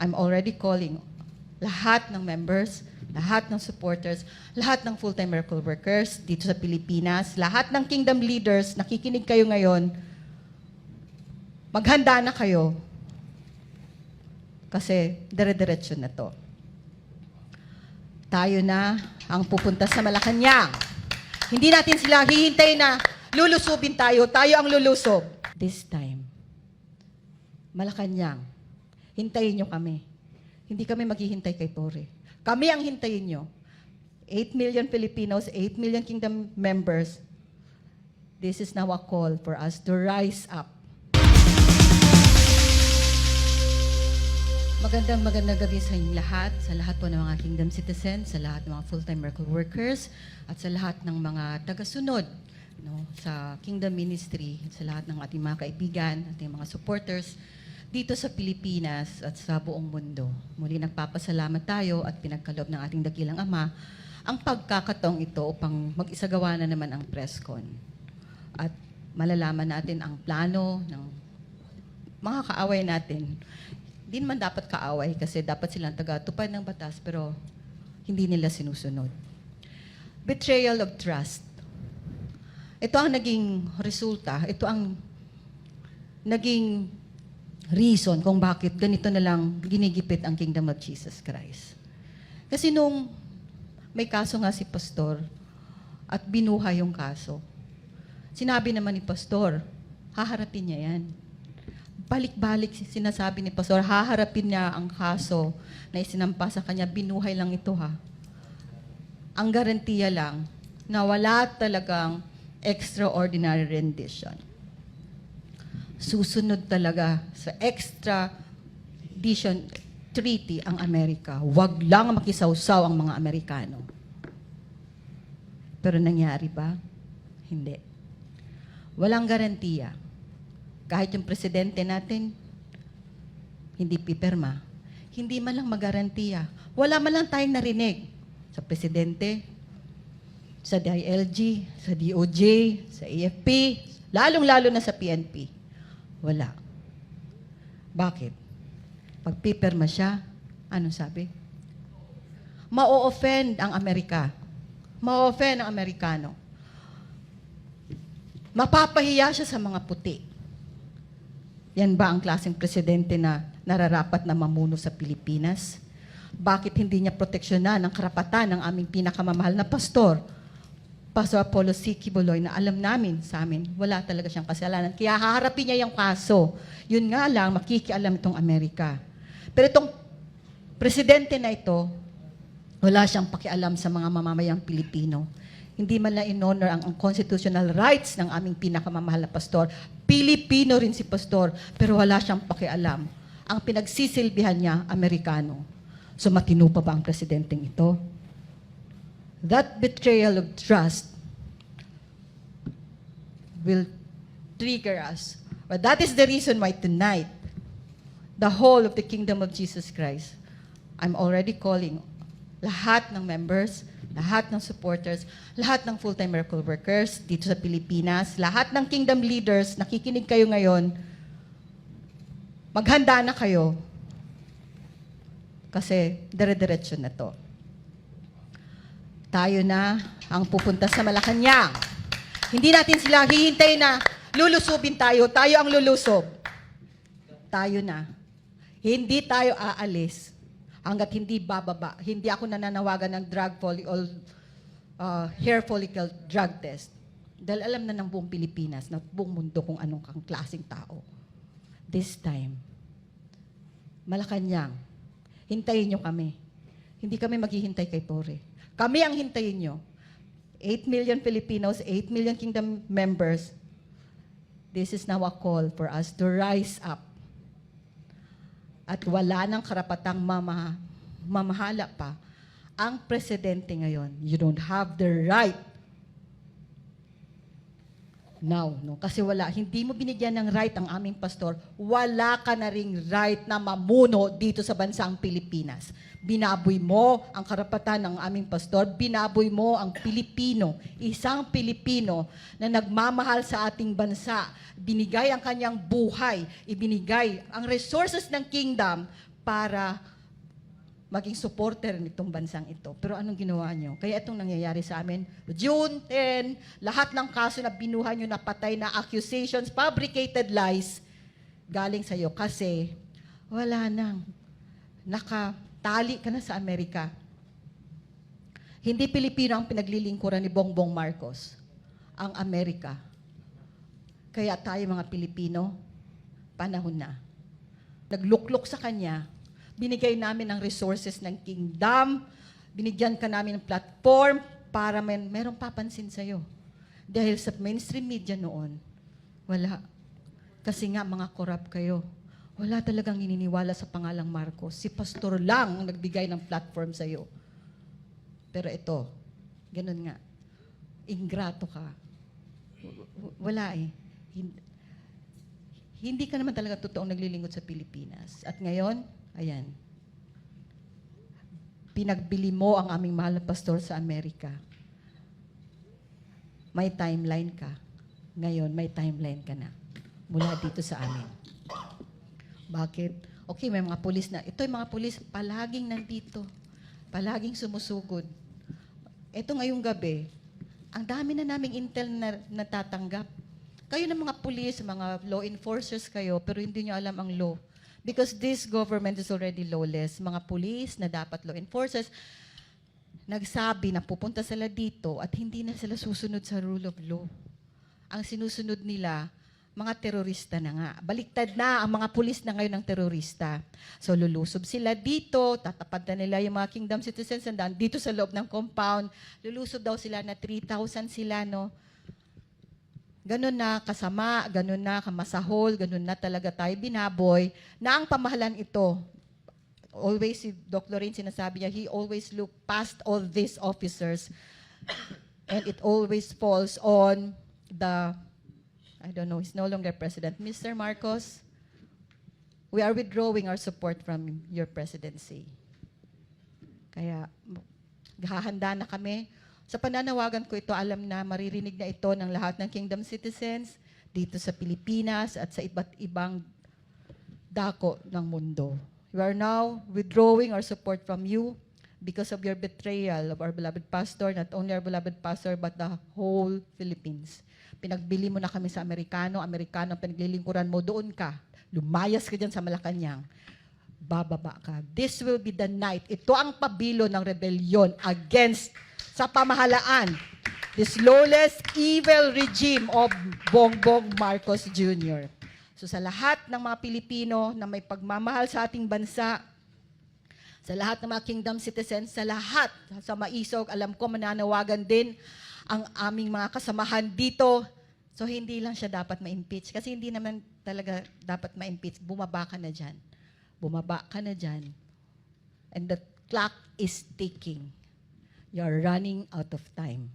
I'm already calling lahat ng members, lahat ng supporters, lahat ng full-time miracle workers dito sa Pilipinas, lahat ng kingdom leaders, nakikinig kayo ngayon, maghanda na kayo kasi dire-diretso na to. Tayo na ang pupunta sa Malacanang. Hindi natin sila hihintay na lulusubin tayo. Tayo ang lulusob. This time, Malacanang, hintayin nyo kami. Hindi kami maghihintay kay Tore. Kami ang hintayin nyo. 8 million Filipinos, 8 million kingdom members. This is now a call for us to rise up. Magandang magandang gabi sa inyong lahat, sa lahat po ng mga kingdom citizens, sa lahat ng mga full-time miracle workers, at sa lahat ng mga tagasunod no, sa kingdom ministry, sa lahat ng ating mga kaibigan, ating mga supporters dito sa Pilipinas at sa buong mundo. Muli nagpapasalamat tayo at pinagkaloob ng ating dakilang Ama ang pagkakataong ito upang mag-isagawa na naman ang presscon. At malalaman natin ang plano ng mga kaaway natin, hindi naman dapat kaaway kasi dapat silang taga-tupad ng batas pero hindi nila sinusunod. Betrayal of trust. Ito ang naging resulta, ito ang naging reason kung bakit ganito na lang ginigipit ang Kingdom of Jesus Christ. Kasi nung may kaso nga si Pastor at binuhay yung kaso, sinabi naman ni Pastor, haharapin niya yan balik-balik sinasabi ni Pastor, haharapin niya ang kaso na isinampa sa kanya, binuhay lang ito ha. Ang garantiya lang na wala talagang extraordinary rendition. Susunod talaga sa extradition treaty ang Amerika. Huwag lang makisawsaw ang mga Amerikano. Pero nangyari ba? Hindi. Walang garantiya kahit yung presidente natin, hindi pipirma, hindi man lang magarantiya. Wala man lang tayong narinig sa presidente, sa DILG, sa DOJ, sa AFP, lalong-lalo na sa PNP. Wala. Bakit? Pag pipirma siya, ano sabi? Ma-offend ang Amerika. Ma-offend ang Amerikano. Mapapahiya siya sa mga puti. Yan ba ang klaseng presidente na nararapat na mamuno sa Pilipinas? Bakit hindi niya proteksyonan ang karapatan ng aming pinakamamahal na pastor, Pastor Apollo C. Kibuloy, na alam namin sa amin, wala talaga siyang kasalanan. Kaya haharapin niya yung kaso. Yun nga lang, makikialam itong Amerika. Pero itong presidente na ito, wala siyang pakialam sa mga mamamayang Pilipino. Hindi man lang in-honor ang, ang constitutional rights ng aming pinakamamahal na pastor. Pilipino rin si pastor, pero wala siyang pakialam. Ang pinagsisilbihan niya, Amerikano. So matino pa ba ang presidenteng ito? That betrayal of trust will trigger us. But that is the reason why tonight, the whole of the kingdom of Jesus Christ, I'm already calling lahat ng members, lahat ng supporters, lahat ng full-time miracle workers dito sa Pilipinas, lahat ng kingdom leaders, nakikinig kayo ngayon, maghanda na kayo kasi dire-diretso na to. Tayo na ang pupunta sa Malacanang. Hindi natin sila hihintay na lulusubin tayo, tayo ang lulusob. Tayo na. Hindi tayo aalis hanggat hindi bababa. Hindi ako nananawagan ng drug follicle, uh, hair follicle drug test. Dahil alam na ng buong Pilipinas, na buong mundo kung anong kang klaseng tao. This time, Malacanang, hintayin nyo kami. Hindi kami maghihintay kay Tore. Kami ang hintayin nyo. 8 million Filipinos, 8 million kingdom members. This is now a call for us to rise up at wala nang karapatang mama, mamahala pa ang presidente ngayon. You don't have the right now, no? Kasi wala, hindi mo binigyan ng right ang aming pastor, wala ka na ring right na mamuno dito sa bansang Pilipinas. Binaboy mo ang karapatan ng aming pastor, binaboy mo ang Pilipino, isang Pilipino na nagmamahal sa ating bansa, binigay ang kanyang buhay, ibinigay ang resources ng kingdom para maging supporter nitong bansang ito. Pero anong ginawa nyo? Kaya itong nangyayari sa amin, June 10, lahat ng kaso na binuhay nyo na patay na accusations, fabricated lies, galing sa'yo kasi wala nang nakatali ka na sa Amerika. Hindi Pilipino ang pinaglilingkuran ni Bongbong Marcos, ang Amerika. Kaya tayo mga Pilipino, panahon na. Nagluklok sa kanya, binigay namin ang resources ng kingdom, binigyan ka namin ng platform para may, merong papansin sa'yo. Dahil sa mainstream media noon, wala. Kasi nga mga corrupt kayo. Wala talagang ininiwala sa pangalang Marcos. Si pastor lang ang nagbigay ng platform sa'yo. Pero ito, ganun nga. Ingrato ka. W- Wala eh. Hin- Hindi ka naman talaga totoong naglilingkod sa Pilipinas. At ngayon, ayan, pinagbili mo ang aming mahal na pastor sa Amerika. May timeline ka. Ngayon, may timeline ka na. Mula dito sa amin. Bakit? Okay, may mga pulis na. Ito yung mga pulis, palaging nandito. Palaging sumusugod. Ito ngayong gabi, ang dami na naming intel na natatanggap. Kayo ng mga pulis, mga law enforcers kayo, pero hindi nyo alam ang law. Because this government is already lawless. Mga pulis na dapat law enforcers, nagsabi na pupunta sila dito at hindi na sila susunod sa rule of law. Ang sinusunod nila, mga terorista na nga. Baliktad na ang mga pulis na ngayon ng terorista. So lulusob sila dito, tatapad na nila yung mga kingdom citizens na dito sa loob ng compound. Lulusob daw sila na 3,000 sila, no? Ganun na kasama, ganun na kamasahol, ganun na talaga tayo binaboy, na ang pamahalan ito, always si Doc Lorraine sinasabi niya, he always look past all these officers and it always falls on the, I don't know, he's no longer president. Mr. Marcos, we are withdrawing our support from your presidency. Kaya, hahanda na kami. Sa pananawagan ko ito, alam na maririnig na ito ng lahat ng kingdom citizens dito sa Pilipinas at sa iba't ibang dako ng mundo. We are now withdrawing our support from you because of your betrayal of our beloved pastor, not only our beloved pastor, but the whole Philippines. Pinagbili mo na kami sa Amerikano, Amerikano pinaglilingkuran mo, doon ka. Lumayas ka dyan sa Malacanang. Bababa ka. This will be the night. Ito ang pabilo ng rebellion against sa pamahalaan. This lawless, evil regime of Bongbong Marcos Jr. So sa lahat ng mga Pilipino na may pagmamahal sa ating bansa, sa lahat ng mga kingdom citizens, sa lahat, sa maisog, alam ko mananawagan din ang aming mga kasamahan dito. So hindi lang siya dapat ma-impeach. Kasi hindi naman talaga dapat ma-impeach. Bumaba ka na dyan. Bumaba ka na dyan. And the clock is ticking. You're running out of time.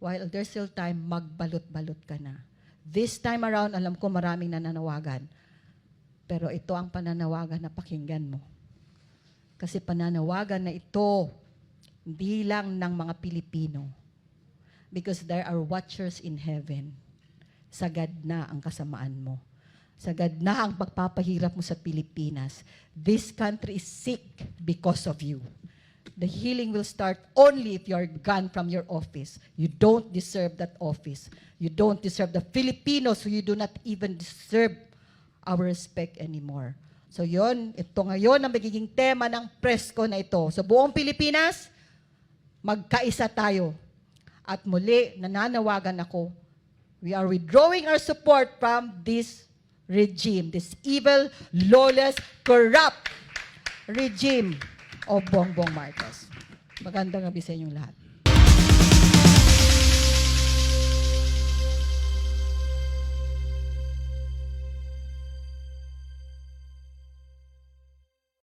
While there's still time, magbalot-balot ka na. This time around, alam ko maraming nananawagan. Pero ito ang pananawagan na pakinggan mo. Kasi pananawagan na ito, hindi lang ng mga Pilipino. Because there are watchers in heaven. Sagad na ang kasamaan mo. Sagad na ang pagpapahirap mo sa Pilipinas. This country is sick because of you. The healing will start only if you are gone from your office. You don't deserve that office. You don't deserve the Filipinos, so you do not even deserve our respect anymore. So yon, ito ngayon ang magiging tema ng presko na ito. Sa buong Pilipinas, magkaisa tayo. At muli, nananawagan ako, we are withdrawing our support from this regime, this evil, lawless, corrupt regime of Bongbong Marcos. Magandang gabi sa inyong lahat.